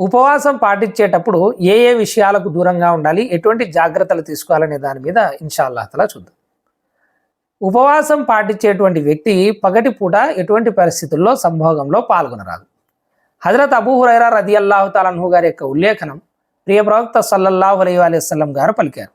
ఉపవాసం పాటించేటప్పుడు ఏ ఏ విషయాలకు దూరంగా ఉండాలి ఎటువంటి జాగ్రత్తలు తీసుకోవాలనే దాని మీద ఇన్షాల్లాహతలా చూద్దాం. ఉపవాసం పాటించేటువంటి వ్యక్తి పగటి పూట ఎటువంటి పరిస్థితుల్లో సంభోగంలో పాల్గొనరాదు. హజరత్ అబూ హురైరా రది అల్లాహు తాలన్హు గారి యొక్క ఉల్లేఖనం ప్రియ ప్రవక్త సల్లల్లాహు అలై వసల్లం గారు పలికారు.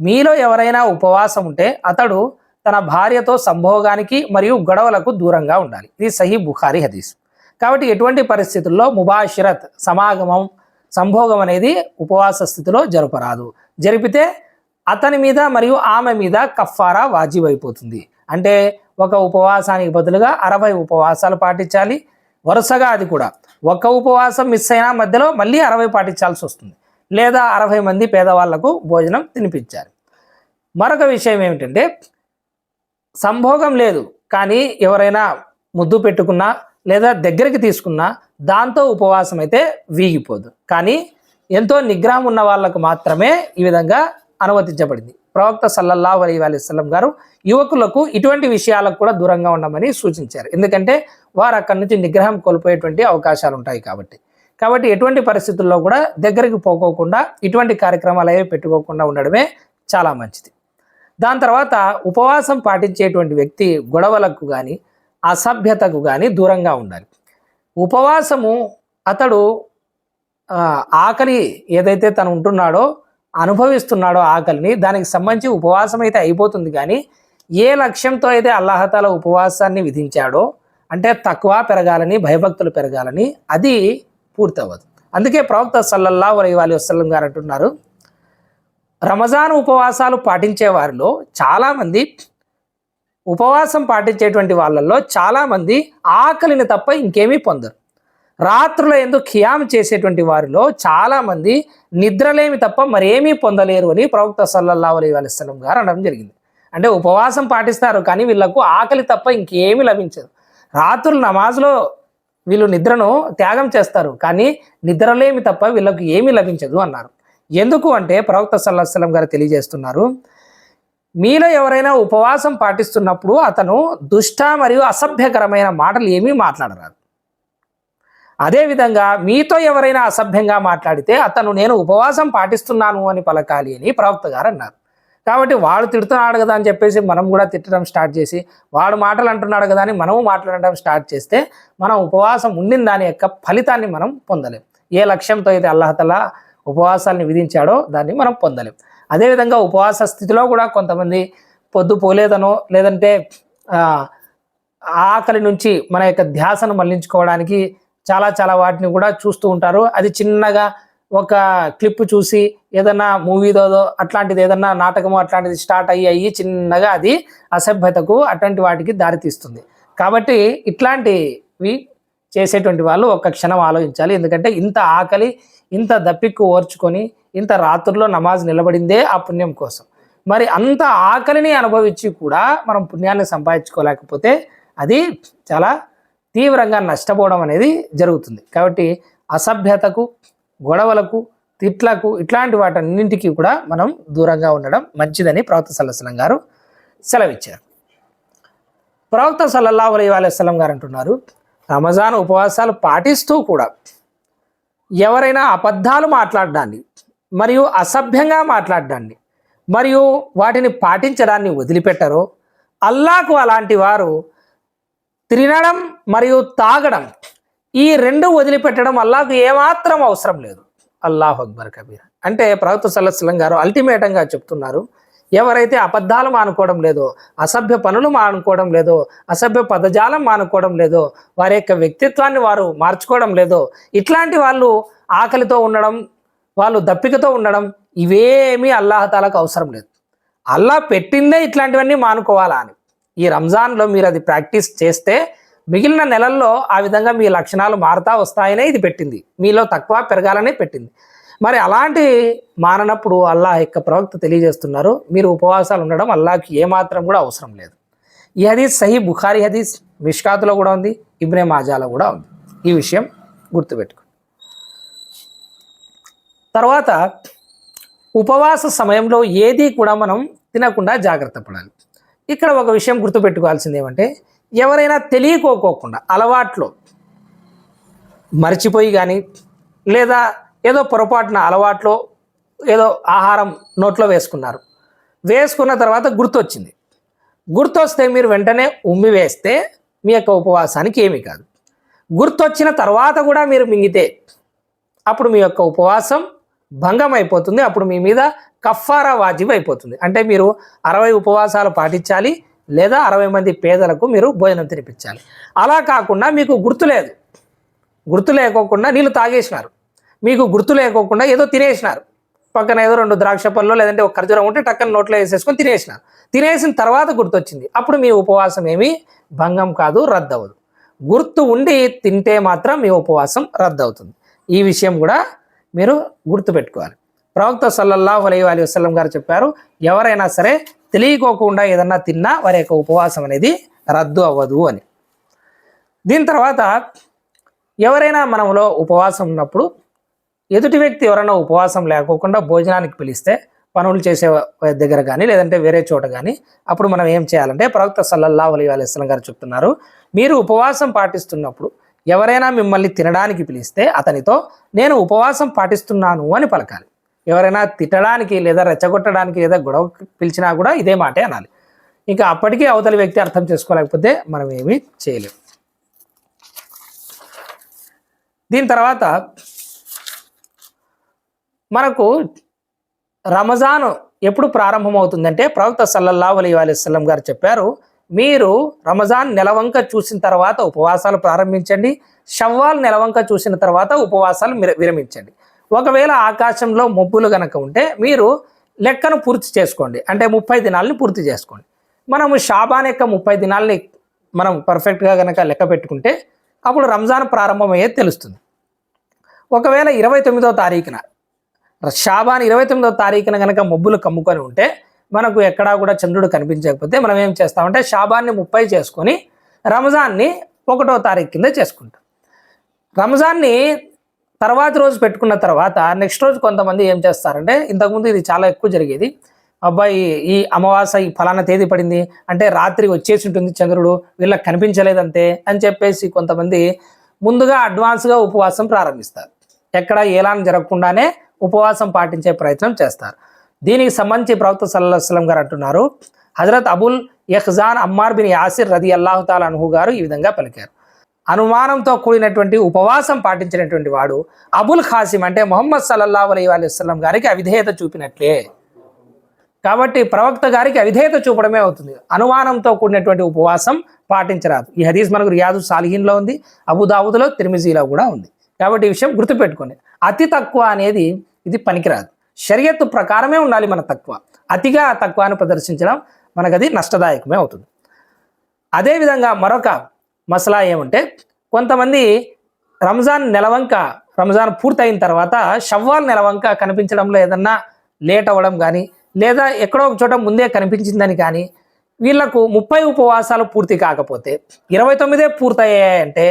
మీలో ఎవరైనా ఉపవాసం ఉంటే అతడు తన భార్యతో సంభోగానికి మరియు గొడవలకు దూరంగా ఉండాలి. ఇది సహీ బుఖారి హదీస్. కాబట్టి ఎటువంటి పరిస్థితుల్లో ముబాషిరత్ సమాగమం సంభోగం అనేది ఉపవాస స్థితిలో జరపరాదు. జరిపితే అతని మీద మరియు ఆమె మీద కఫారా వాజిబ్ అయిపోతుంది అంటే ఒక ఉపవాసానికి బదులుగా అరవై ఉపవాసాలు పాటించాలి. వరుసగా అది కూడా. ఒక ఉపవాసం మిస్ అయినా మధ్యలో మళ్ళీ అరవై పాటించాల్సి వస్తుంది. లేదా అరవై మంది పేదవాళ్ళకు భోజనం తినిపించాలి. మరొక విషయం ఏమిటంటే సంభోగం లేదు. కానీ ఎవరైనా ముద్దు పెట్టుకున్నా లేదా దగ్గరికి తీసుకున్నా దాంతో ఉపవాసం అయితే వీగిపోదు. కానీ ఎంతో నిగ్రహం ఉన్న వాళ్ళకు మాత్రమే ఈ విధంగా అనుమతించబడింది. ప్రవక్త సల్లల్లా అలీ వసల్లం గారు యువకులకు ఇటువంటి విషయాలకు కూడా దూరంగా ఉండమని సూచించారు. ఎందుకంటే వారు అక్కడి నుంచి నిగ్రహం కోల్పోయేటువంటి అవకాశాలు ఉంటాయి కాబట్టి. కాబట్టి ఎటువంటి పరిస్థితుల్లో కూడా దగ్గరికి పోకోకుండా ఇటువంటి కార్యక్రమాలు అవి పెట్టుకోకుండా ఉండడమే చాలా మంచిది. దాని తర్వాత ఉపవాసం పాటించేటువంటి వ్యక్తి గొడవలకు కానీ అసభ్యతకు కానీ దూరంగా ఉండాలి. ఉపవాసము అతడు ఆకలి ఏదైతే తను ఉంటున్నాడో అనుభవిస్తున్నాడో ఆకలిని దానికి సంబంధించి ఉపవాసం అయితే అయిపోతుంది కానీ ఏ లక్ష్యంతో అయితే అల్లాహతాల ఉపవాసాన్ని విధించాడో అంటే తక్కువ పెరగాలని భయభక్తులు పెరగాలని అది పూర్తవ్వదు. అందుకే ప్రవక్త సల్లల్లా వరై వాలి వసలం గారు అంటున్నారు రమజాన్ ఉపవాసాలు పాటించే వారిలో చాలామంది ఉపవాసం పాటించేటువంటి వాళ్ళల్లో చాలామంది ఆకలిని తప్ప ఇంకేమీ పొందరు. రాత్రుల ఎందుకు ఖియాం చేసేటువంటి వారిలో చాలామంది నిద్రలేమి తప్ప మరేమీ పొందలేరు అని ప్రవక్త సల్లల్లా అలీ అలిస్లం గారు అనడం జరిగింది. అంటే ఉపవాసం పాటిస్తారు కానీ వీళ్ళకు ఆకలి తప్ప ఇంకేమీ లభించదు. రాత్రులు నమాజ్లో వీళ్ళు నిద్రను త్యాగం చేస్తారు కానీ నిద్రలేమి తప్ప వీళ్ళకు ఏమీ లభించదు అన్నారు. ఎందుకు అంటే ప్రవక్త సల్లాహం గారు తెలియజేస్తున్నారు మీలో ఎవరైనా ఉపవాసం పాటిస్తున్నప్పుడు అతను దుష్ట మరియు అసభ్యకరమైన మాటలు ఏమీ మాట్లాడరాదు. అదేవిధంగా మీతో ఎవరైనా అసభ్యంగా మాట్లాడితే అతను నేను ఉపవాసం పాటిస్తున్నాను అని పలకాలి అని ప్రవక్త గారు అన్నారు. కాబట్టి వాడు తిడుతున్నాడు కదా అని చెప్పేసి మనం కూడా తిట్టడం స్టార్ట్ చేసి వాడు మాటలు అంటున్నాడు కదా అని మనము మాట్లాడడం స్టార్ట్ చేస్తే మనం ఉపవాసం ఉండిన దాని యొక్క ఫలితాన్ని మనం పొందలేం. ఏ లక్ష్యంతో అయితే అల్లహతలా ఉపవాసాలను విధించాడో దాన్ని మనం పొందలేం. అదేవిధంగా ఉపవాస స్థితిలో కూడా కొంతమంది పొద్దు పోలేదనో లేదంటే ఆకలి నుంచి మన యొక్క ధ్యాసను మళ్ళించుకోవడానికి చాలా చాలా వాటిని కూడా చూస్తూ ఉంటారు. అది చిన్నగా ఒక క్లిప్ చూసి ఏదన్నా మూవీదో అట్లాంటిది ఏదన్నా నాటకము అట్లాంటిది స్టార్ట్ అయ్యి అయ్యి చిన్నగా అది అసభ్యతకు అటువంటి వాటికి దారితీస్తుంది. కాబట్టి ఇట్లాంటివి చేసేటువంటి వాళ్ళు ఒక్క క్షణం ఆలోచించాలి. ఎందుకంటే ఇంత ఆకలి ఇంత దప్పిక్కు ఓర్చుకొని ఇంత రాత్రుల్లో నమాజ్ నిలబడిందే ఆ పుణ్యం కోసం. మరి అంత ఆకలిని అనుభవించి కూడా మనం పుణ్యాన్ని సంపాదించుకోలేకపోతే అది చాలా తీవ్రంగా నష్టపోవడం అనేది జరుగుతుంది. కాబట్టి అసభ్యతకు గొడవలకు తిట్లకు ఇట్లాంటి వాటన్నింటికి కూడా మనం దూరంగా ఉండడం మంచిదని ప్రవక్త సల్లసలం గారు సెలవిచ్చారు. ప్రవక్త సల్లల్లాహు వాళ్ళ వసల్లం గారు అంటున్నారు రమజాన్ ఉపవాసాలు పాటిస్తూ కూడా ఎవరైనా అబద్ధాలు మాట్లాడడాన్ని మరియు అసభ్యంగా మాట్లాడడాన్ని మరియు వాటిని పాటించడాన్ని వదిలిపెట్టరో అల్లాకు అలాంటి వారు తినడం మరియు తాగడం ఈ రెండు వదిలిపెట్టడం అల్లాకు ఏమాత్రం అవసరం లేదు. అల్లాహ్ అక్బర్ కబీర్. అంటే ప్రవక్త సల్లస్లం గారు అల్టిమేటంగా చెప్తున్నారు ఎవరైతే అబద్ధాలు మానుకోవడం లేదో అసభ్య పనులు మానుకోవడం లేదో అసభ్య పదజాలం మానుకోవడం లేదో వారి యొక్క వ్యక్తిత్వాన్ని వారు మార్చుకోవడం లేదో ఇట్లాంటి వాళ్ళు ఆకలితో ఉండడం వాళ్ళు దప్పికతో ఉండడం ఇవేమీ అల్లాహతాలకు అవసరం లేదు. అల్లా పెట్టిందే ఇట్లాంటివన్నీ మానుకోవాలా అని. ఈ రంజాన్లో మీరు అది ప్రాక్టీస్ చేస్తే మిగిలిన నెలల్లో ఆ విధంగా మీ లక్షణాలు మారుతా వస్తాయనే ఇది పెట్టింది. మీలో తక్కువ పెరగాలనే పెట్టింది. మరి అలాంటి మాననప్పుడు అల్లాహ్ యొక్క ప్రవక్త తెలియజేస్తున్నారు మీరు ఉపవాసాలు ఉండడం అల్లాకి ఏమాత్రం కూడా అవసరం లేదు. ఈ హదీస్ సహీ బుఖారీ హదీస్ మిష్కాతులో కూడా ఉంది ఇబ్నే మాజాలో కూడా ఉంది. ఈ విషయం గుర్తుపెట్టుకో తర్వాత ఉపవాస సమయంలో ఏది కూడా మనం తినకుండా జాగ్రత్త పడాలి. ఇక్కడ ఒక విషయం గుర్తుపెట్టుకోవాల్సింది ఏమంటే ఎవరైనా తెలియకోకోకుండా అలవాట్లో మర్చిపోయి కానీ లేదా ఏదో పొరపాటున అలవాట్లో ఏదో ఆహారం నోట్లో వేసుకున్నారు. వేసుకున్న తర్వాత గుర్తొచ్చింది. గుర్తొస్తే మీరు వెంటనే ఉమ్మి వేస్తే మీ యొక్క ఉపవాసానికి ఏమీ కాదు. గుర్తొచ్చిన తర్వాత కూడా మీరు మింగితే అప్పుడు మీ యొక్క ఉపవాసం భంగం అయిపోతుంది అప్పుడు మీ మీద కఫారా వాజిబ్ అయిపోతుంది. అంటే మీరు అరవై ఉపవాసాలు పాటించాలి లేదా అరవై మంది పేదలకు మీరు భోజనం తినిపించాలి. అలా కాకుండా మీకు గుర్తు లేదు. గుర్తు లేకోకుండా నీళ్ళు తాగేసినారు. మీకు గుర్తు లేకోకుండా ఏదో తినేసినారు. పక్కన ఏదో రెండు ద్రాక్ష పళ్ళు లేదంటే ఒక ఖర్జూరం ఉంటే టక్కన నోట్లో వేసేసుకొని తినేసినారు. తినేసిన తర్వాత గుర్తొచ్చింది. అప్పుడు మీ ఉపవాసం ఏమి? భంగం కాదు రద్దు అవ్వదు గుర్తు ఉండి తింటే మాత్రం మీ ఉపవాసం రద్దు అవుతుంది ఈ విషయం కూడా మీరు గుర్తుపెట్టుకోవాలి. ప్రవక్త సల్లల్లాహు అలై అలీ వసలం గారు చెప్పారు ఎవరైనా సరే తెలియకోకుండా ఏదన్నా తిన్నా వారి యొక్క ఉపవాసం అనేది రద్దు అవ్వదు అని. దీని తర్వాత ఎవరైనా మనములో ఉపవాసం ఉన్నప్పుడు ఎదుటి వ్యక్తి ఎవరైనా ఉపవాసం లేకోకుండా భోజనానికి పిలిస్తే పనులు చేసే దగ్గర కానీ లేదంటే వేరే చోట కానీ అప్పుడు మనం ఏం చేయాలంటే ప్రవక్త సల్లల్లా అలీ అలైస్లం గారు చెప్తున్నారు మీరు ఉపవాసం పాటిస్తున్నప్పుడు ఎవరైనా మిమ్మల్ని తినడానికి పిలిస్తే అతనితో నేను ఉపవాసం పాటిస్తున్నాను అని పలకాలి. ఎవరైనా తిట్టడానికి లేదా రెచ్చగొట్టడానికి లేదా గొడవ పిలిచినా కూడా ఇదే మాటే అనాలి. ఇంకా అప్పటికీ అవతలి వ్యక్తి అర్థం చేసుకోలేకపోతే మనం ఏమీ చేయలేం. దీని తర్వాత మనకు రమజాన్ ఎప్పుడు ప్రారంభమవుతుందంటే ప్రవక్త సల్లల్లాహు అలీ అలైస్లం గారు చెప్పారు మీరు రమజాన్ నెలవంక చూసిన తర్వాత ఉపవాసాలు ప్రారంభించండి షవ్వాల్ నెలవంక చూసిన తర్వాత ఉపవాసాలు విరమించండి. ఒకవేళ ఆకాశంలో మబ్బులు గనక ఉంటే మీరు లెక్కను పూర్తి చేసుకోండి. అంటే ముప్పై దినాలని పూర్తి చేసుకోండి. మనము షాబాన్ యొక్క ముప్పై దినాలని మనం పర్ఫెక్ట్గా కనుక లెక్క పెట్టుకుంటే అప్పుడు రంజాన్ ప్రారంభమయ్యేది తెలుస్తుంది. ఒకవేళ ఇరవై తొమ్మిదో తారీఖున షాబాన్ ఇరవై తొమ్మిదో తారీఖున కనుక మబ్బులు కమ్ముకొని ఉంటే మనకు ఎక్కడా కూడా చంద్రుడు కనిపించకపోతే మనం ఏం చేస్తామంటే షాబాన్ని ముప్పై చేసుకొని రంజాన్ని ఒకటో తారీఖు కింద చేసుకుంటాం. రంజాన్ని తర్వాత రోజు పెట్టుకున్న తర్వాత నెక్స్ట్ రోజు కొంతమంది ఏం చేస్తారంటే ఇంతకుముందు ఇది చాలా ఎక్కువ జరిగేది. అబ్బాయి ఈ అమావాస్య ఈ ఫలానా తేదీ పడింది అంటే రాత్రి వచ్చేసి ఉంటుంది చంద్రుడు వీళ్ళకి కనిపించలేదంతే అని చెప్పేసి కొంతమంది ముందుగా అడ్వాన్స్గా ఉపవాసం ప్రారంభిస్తారు. ఎక్కడ ఏలాన్ జరగకుండానే ఉపవాసం పాటించే ప్రయత్నం చేస్తారు. దీనికి సంబంధించి ప్రవక్త సల్లాహస్లం గారు అంటున్నారు Hazrat Abul Yaqzan Ammar bin Yasir రది అల్లాహుతాల్ అనుహు గారు ఈ విధంగా పలికారు. అనుమానంతో కూడినటువంటి ఉపవాసం పాటించినటువంటి వాడు అబుల్ ఖాసిం అంటే మొహమ్మద్ సల్లల్లాహు అలీ వసల్లం గారికి అవిధేయత చూపినట్లే. కాబట్టి ప్రవక్త గారికి అవిధేయత చూపడమే అవుతుంది. అనుమానంతో కూడినటువంటి ఉపవాసం పాటించరాదు. ఈ హదీస్ మనకు రియాజు సాలిహీన్లో ఉంది అబుదావుద్లో తిరుమిజీలో కూడా ఉంది. కాబట్టి ఈ విషయం గుర్తుపెట్టుకోండి. అతి తక్కువ అనేది ఇది పనికిరాదు. షరియత్తు ప్రకారమే ఉండాలి మన తక్కువ. అతిగా తక్కువను ప్రదర్శించడం మనకు అది నష్టదాయకమే అవుతుంది. అదేవిధంగా మరొక మసలా ఏమంటే కొంతమంది రంజాన్ నెలవంక రంజాన్ పూర్తయిన తర్వాత షవ్వాల్ నెలవంక కనిపించడంలో ఏదన్నా లేట్ అవ్వడం కానీ లేదా ఎక్కడో ఒక చోట ముందే కనిపించిందని కానీ వీళ్ళకు ముప్పై ఉపవాసాలు పూర్తి కాకపోతే ఇరవై తొమ్మిదే పూర్తయ్యాయంటే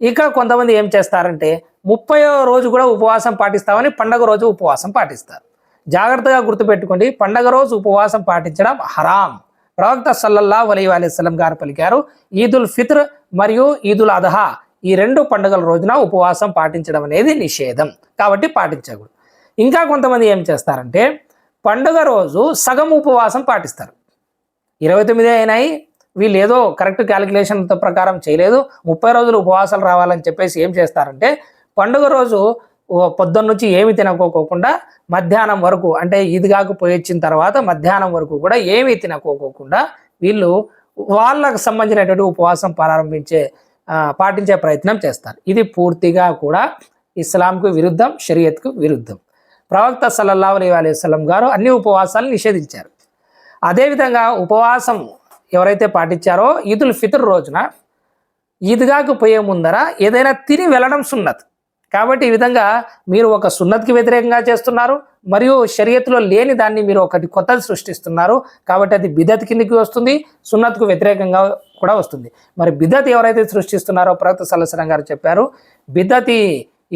ఇక కొంతమంది ఏం చేస్తారంటే ముప్పై రోజు కూడా ఉపవాసం పాటిస్తామని పండగ రోజు ఉపవాసం పాటిస్తారు. జాగ్రత్తగా గుర్తుపెట్టుకోండి పండగ రోజు ఉపవాసం పాటించడం హరాం. ప్రవక్త సల్లల్లా వలీ వసల్లం గారు పలికారు ఈదుల్ ఫిత్ర్ మరియు ఈదుల్ అదహా ఈ రెండు పండుగల రోజున ఉపవాసం పాటించడం అనేది నిషేధం. కాబట్టి పాటించకూడదు. ఇంకా కొంతమంది ఏం చేస్తారంటే పండుగ రోజు సగం ఉపవాసం పాటిస్తారు. ఇరవై తొమ్మిది అయినాయి వీళ్ళు ఏదో కరెక్ట్ క్యాలిక్యులేషన్ ప్రకారం చేయలేదు ముప్పై రోజులు ఉపవాసాలు రావాలని చెప్పేసి ఏం చేస్తారంటే పండుగ రోజు పొద్దున్నుంచి ఏమి తినకోకోకుండా మధ్యాహ్నం వరకు అంటే ఈద్గాకు పోయి తర్వాత మధ్యాహ్నం వరకు కూడా ఏమీ తినకోకోకుండా వీళ్ళు వాళ్ళకు సంబంధించినటువంటి ఉపవాసం ప్రారంభించే పాటించే ప్రయత్నం చేస్తారు. ఇది పూర్తిగా కూడా ఇస్లాంకు విరుద్ధం షరియత్కు విరుద్ధం. ప్రవక్త సల్లల్లా అలీ అలైవలం గారు అన్ని ఉపవాసాలను నిషేధించారు. అదేవిధంగా ఉపవాసం ఎవరైతే పాటించారో ఈదుల్ ఫితర్ రోజున ఈద్గాకు పోయే ముందర ఏదైనా తిని వెళ్ళడం సున్నత్. కాబట్టి ఈ విధంగా మీరు ఒక సున్నత్కి వ్యతిరేకంగా చేస్తున్నారు మరియు షరియత్లో లేని దాన్ని మీరు ఒకటి కొత్తది సృష్టిస్తున్నారు కాబట్టి అది బిదత్ కిందికి వస్తుంది సున్నత్కు వ్యతిరేకంగా కూడా వస్తుంది. మరి బిదత్ ఎవరైతే సృష్టిస్తున్నారో ప్రవక్త సల్లసరం గారు చెప్పారు బిదతి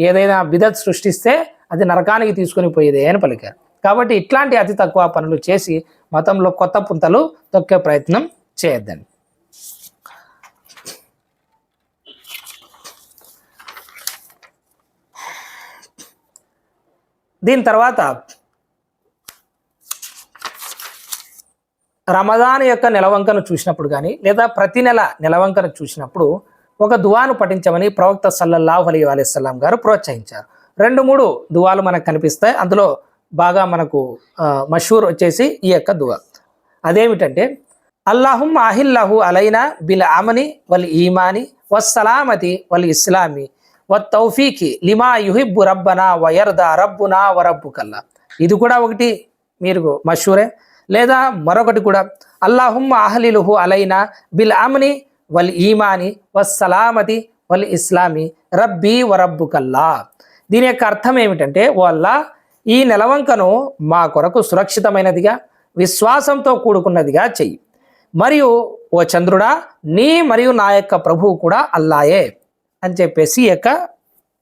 ఏదైనా బిదత్ సృష్టిస్తే అది నరకానికి తీసుకొని పోయేదే అని పలికారు. కాబట్టి ఇట్లాంటి అతి తక్కువ పనులు చేసి మతంలో కొత్త పుంతలు తొక్కే ప్రయత్నం చేయొద్దండి. దీని తర్వాత రమదాన్ యొక్క నెలవంకను చూసినప్పుడు కానీ లేదా ప్రతి నెల నెలవంకను చూసినప్పుడు ఒక దువాను పఠించమని ప్రవక్త సల్లల్లాహు అలీ అలైస్లాం గారు ప్రోత్సహించారు. రెండు మూడు దువాలు మనకు కనిపిస్తాయి. అందులో బాగా మనకు మషూర్ వచ్చేసి ఈ యొక్క దువా. అదేమిటంటే అల్లాహుమ్ అహిల్లాహు అలైనా బిల్ అమని వల్ ఈమాని వస్సలామతి వల్ ఇస్లామి వ తౌఫీకి లిమా యుహిబ్బు రబ్బనా వయర్దా రబ్బునా వరబ్బు కల్లా ఇది కూడా ఒకటి మీరు మషూరే. లేదా మరొకటి కూడా అల్లాహుమ్మ అహలిలుహు అలైనా బిల్ అమ్ని వల్ ఈమాని వస్సలామతి వల్ ఇస్లామి రబ్బీ వరబ్బు కల్లా దీని యొక్క అర్థం ఏమిటంటే ఓ అల్లా ఈ నెలవంకను మా కొరకు సురక్షితమైనదిగా విశ్వాసంతో కూడుకున్నదిగా చెయ్యి. మరియు ఓ చంద్రుడా నీ మరియు నా యొక్క ప్రభువు కూడా అల్లాయే. అని చెప్పేసి యొక్క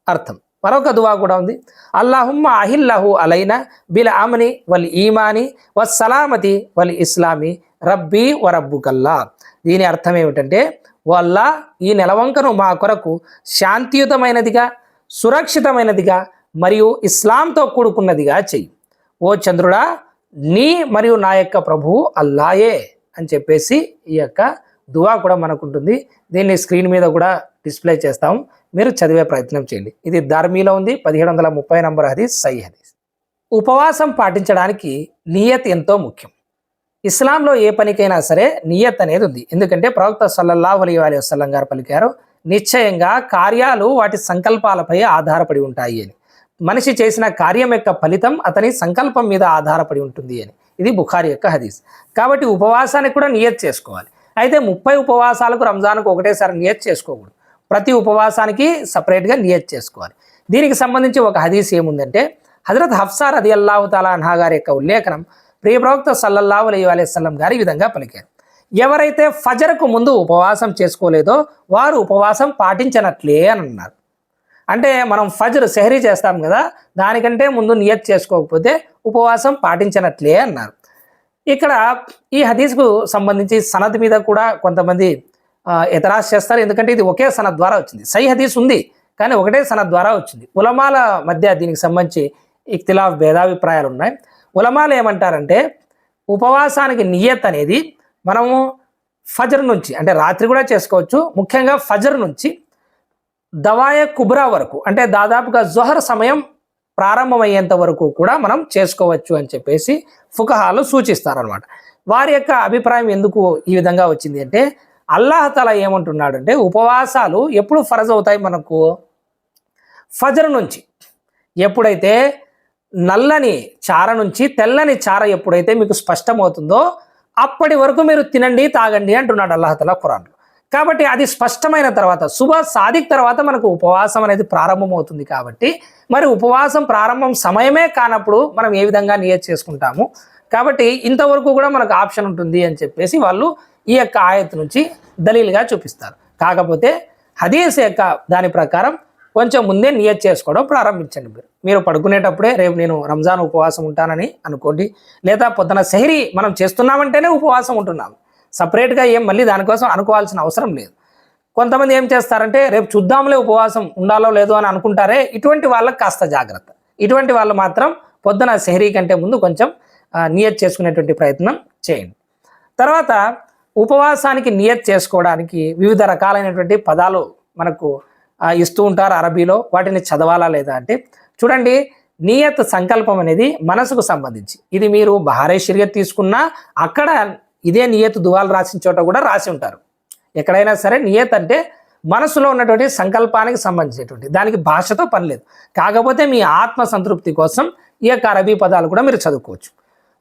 అర్థం. మరొక దువా కూడా ఉంది. అల్లాహుమ్మ అహిల్లహు అలైన బిల్ అమని వల్ ఈమాని వస్సలామతి వల్ ఇస్లామి రబ్బీ వరబ్బుకల్లా. దీని అర్థం ఏమిటంటే వల్ల ఈ నెలవంకను మా కొరకు శాంతియుతమైనదిగా సురక్షితమైనదిగా మరియు ఇస్లాంతో కూడుకున్నదిగా చెయ్యి. ఓ చంద్రుడా నీ మరియు నా యొక్క ప్రభువు అల్లాయే అని చెప్పేసి ఈ యొక్క దువా కూడా మనకు ఉంటుంది దీన్ని స్క్రీన్ మీద కూడా డిస్ప్లే చేస్తాం. మీరు చదివే ప్రయత్నం చేయండి. ఇది ధర్మీలో ఉంది. పదిహేడు వందల ముప్పై నంబర్ హదీస్ సై హదీస్ ఉపవాసం పాటించడానికి నియత్ ఎంతో ముఖ్యం. ఇస్లాంలో ఏ పనికైనా సరే నియత్ అనేది ఉంది. ఎందుకంటే ప్రవక్త సల్లల్లాహు అలీ అలీ వసల్లం గారు పలికారు నిశ్చయంగా కార్యాలు వాటి సంకల్పాలపై ఆధారపడి ఉంటాయి అని. మనిషి చేసిన కార్యం యొక్క ఫలితం అతని సంకల్పం మీద ఆధారపడి ఉంటుంది అని. ఇది బుఖారి యొక్క హదీస్. కాబట్టి ఉపవాసానికి కూడా నియత్ చేసుకోవాలి. అయితే ముప్పై ఉపవాసాలకు రంజాన్కు ఒకటేసారి నియత్ చేసుకోకూడదు. ప్రతి ఉపవాసానికి సపరేట్గా నియత్ చేసుకోవాలి. దీనికి సంబంధించి ఒక హదీస్ ఏముందంటే హజరత్ హఫ్సార్ అది అల్లాహు తాలా అన్హా గారి యొక్క ఉల్లేఖనం ప్రియ ప్రవక్త సల్లల్లాహు అలీ అలైస్లం గారు ఈ విధంగా పలికారు. ఎవరైతే ఫజర్కు ముందు ఉపవాసం చేసుకోలేదో వారు ఉపవాసం పాటించనట్లే అని అన్నారు. అంటే మనం ఫజర్ సెహరీ చేస్తాం కదా దానికంటే ముందు నియత్ చేసుకోకపోతే ఉపవాసం పాటించనట్లే అన్నారు. ఇక్కడ ఈ హదీస్కు సంబంధించి సనద్ మీద కూడా కొంతమంది ఆ, చేస్తారు. ఎందుకంటే ఇది ఒకే సనద్ ద్వారా వచ్చింది. సై హదీస్ ఉంది కానీ ఒకటే సనద్ ద్వారా వచ్చింది. ఉలమాల మధ్య దీనికి సంబంధించి ఇక్తిలాఫ్ భేదాభిప్రాయాలు ఉన్నాయి. ఉలమాలు ఏమంటారంటే ఉపవాసానికి నియత్ అనేది మనము ఫజర్ నుంచి అంటే రాత్రి కూడా చేసుకోవచ్చు. ముఖ్యంగా ఫజర్ నుంచి దవాయ కుబ్రా వరకు అంటే దాదాపుగా జొహర్ సమయం ప్రారంభమయ్యేంత వరకు కూడా మనం చేసుకోవచ్చు అని చెప్పేసి ఫుకహాలు సూచిస్తారనమాట వారి యొక్క అభిప్రాయం ఎందుకు ఈ విధంగా వచ్చింది అంటే అల్లాహతల ఏమంటున్నాడు అంటే ఉపవాసాలు ఎప్పుడు ఫరజ్ అవుతాయి మనకు? ఫజర్ నుంచి. ఎప్పుడైతే నల్లని చార నుంచి తెల్లని చార ఎప్పుడైతే మీకు స్పష్టమవుతుందో అప్పటి వరకు మీరు తినండి తాగండి అంటున్నాడు అల్లాహతల ఖురాన్లో. కాబట్టి అది స్పష్టమైన తర్వాత శుభ సాదిక్ తర్వాత మనకు ఉపవాసం అనేది ప్రారంభమవుతుంది కాబట్టి మరి ఉపవాసం ప్రారంభం సమయమే కానప్పుడు మనం ఏ విధంగా నియత్ చేసుకుంటాము? కాబట్టి ఇంతవరకు కూడా మనకు ఆప్షన్ ఉంటుంది అని చెప్పేసి వాళ్ళు ఈ యొక్క ఆయత్ నుంచి దలీల్గా చూపిస్తారు. కాకపోతే హదీస్ యొక్క దాని ప్రకారం కొంచెం ముందే నియత్ చేసుకోవడం ప్రారంభించండి మీరు. మీరు పడుకునేటప్పుడే రేపు నేను రంజాన్ ఉపవాసం ఉంటానని అనుకోండి లేదా పొద్దున సెహరీ మనం చేస్తున్నామంటేనే ఉపవాసం ఉంటున్నాం సపరేట్గా ఏం మళ్ళీ దానికోసం అనుకోవాల్సిన అవసరం లేదు. కొంతమంది ఏం చేస్తారంటే రేపు చూద్దాంలే ఉపవాసం ఉండాలో లేదో అని అనుకుంటారే ఇటువంటి వాళ్ళకి కాస్త జాగ్రత్త. ఇటువంటి వాళ్ళు మాత్రం పొద్దున సెహరీ కంటే ముందు కొంచెం నియత్ చేసుకునేటువంటి ప్రయత్నం చేయండి. తర్వాత ఉపవాసానికి నియత్ చేసుకోవడానికి వివిధ రకాలైనటువంటి పదాలు మనకు ఇస్తూ ఉంటారు అరబీలో. వాటిని చదవాలా లేదా అంటే చూడండి నియత్ సంకల్పం అనేది మనసుకు సంబంధించి. ఇది మీరు బహారే షరియత్ తీసుకున్నా అక్కడ ఇదే నియత్ దువాలు రాసిన చోట కూడా రాసి ఉంటారు. ఎక్కడైనా సరే నియత్ అంటే మనసులో ఉన్నటువంటి సంకల్పానికి సంబంధించినటువంటి. దానికి భాషతో పని లేదు. కాకపోతే మీ ఆత్మ సంతృప్తి కోసం ఈ యొక్క అరబీ పదాలు కూడా మీరు చదువుకోవచ్చు.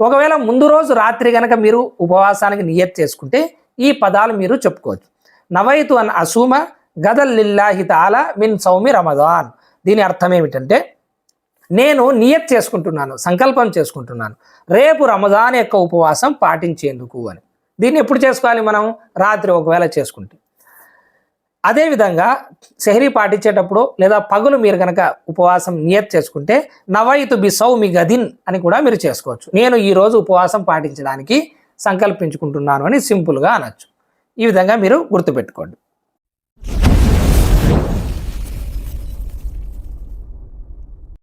ఒకవేళ ముందు రోజు రాత్రి కనుక మీరు ఉపవాసానికి నియత్ చేసుకుంటే ఈ పదాలు మీరు చెప్పుకోవచ్చు. నవైతు అన్ అసూమ గదల్ లిల్లాహి తాలా మిన్ సౌమి రమదాన్. దీని అర్థం ఏమిటంటే నేను నియత్ చేసుకుంటున్నాను సంకల్పం చేసుకుంటున్నాను. రేపు రమజాన్ యొక్క ఉపవాసం పాటించేందుకు అని. దీన్ని ఎప్పుడు చేసుకోవాలి మనం? రాత్రి ఒకవేళ చేసుకుంటే. అదేవిధంగా సెహరీ పాటించేటప్పుడు లేదా పగులు మీరు కనుక ఉపవాసం నియత్ చేసుకుంటే నవైతు బి మీ గదిన్ అని కూడా మీరు చేసుకోవచ్చు. నేను ఈరోజు ఉపవాసం పాటించడానికి సంకల్పించుకుంటున్నాను అని సింపుల్గా అనొచ్చు. ఈ విధంగా మీరు గుర్తుపెట్టుకోండి.